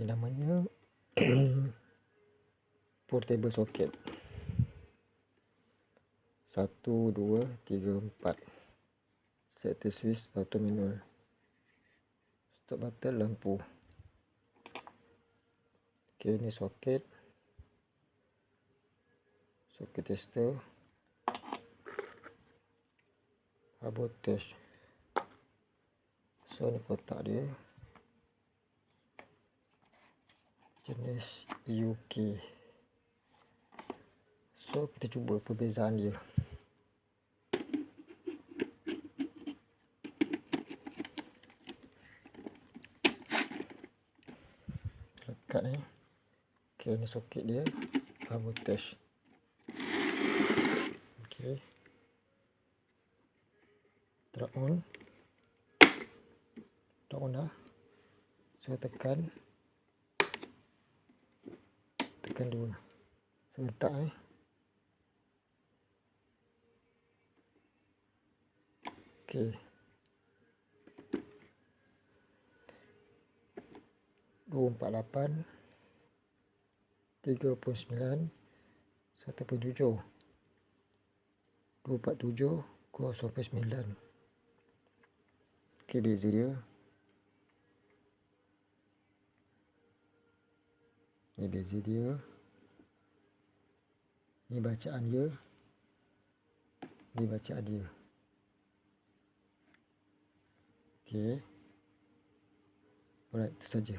Ini namanya portable socket. Satu, dua, tiga, empat. Set switch auto manual. Stop button lampu. Okey, ini soket. Soket tester. Habo test. So, ni kotak dia. Jenis UK. So, kita cuba perbezaan dia. Lekat ni. Okay, ni soket dia. Habo test. Okay. Drop on. Drop on dah. So, tekan. Tekan dua. Serentak eh. Okay. Dua empat lapan. Tiga puluh sembilan. Satu puluh tujuh. Dua empat tujuh. Kosong puluh sembilan. Okay, beza dia. Ni beza dia. Ni bacaan dia. Ni bacaan dia. Okey. Alright, itu saja.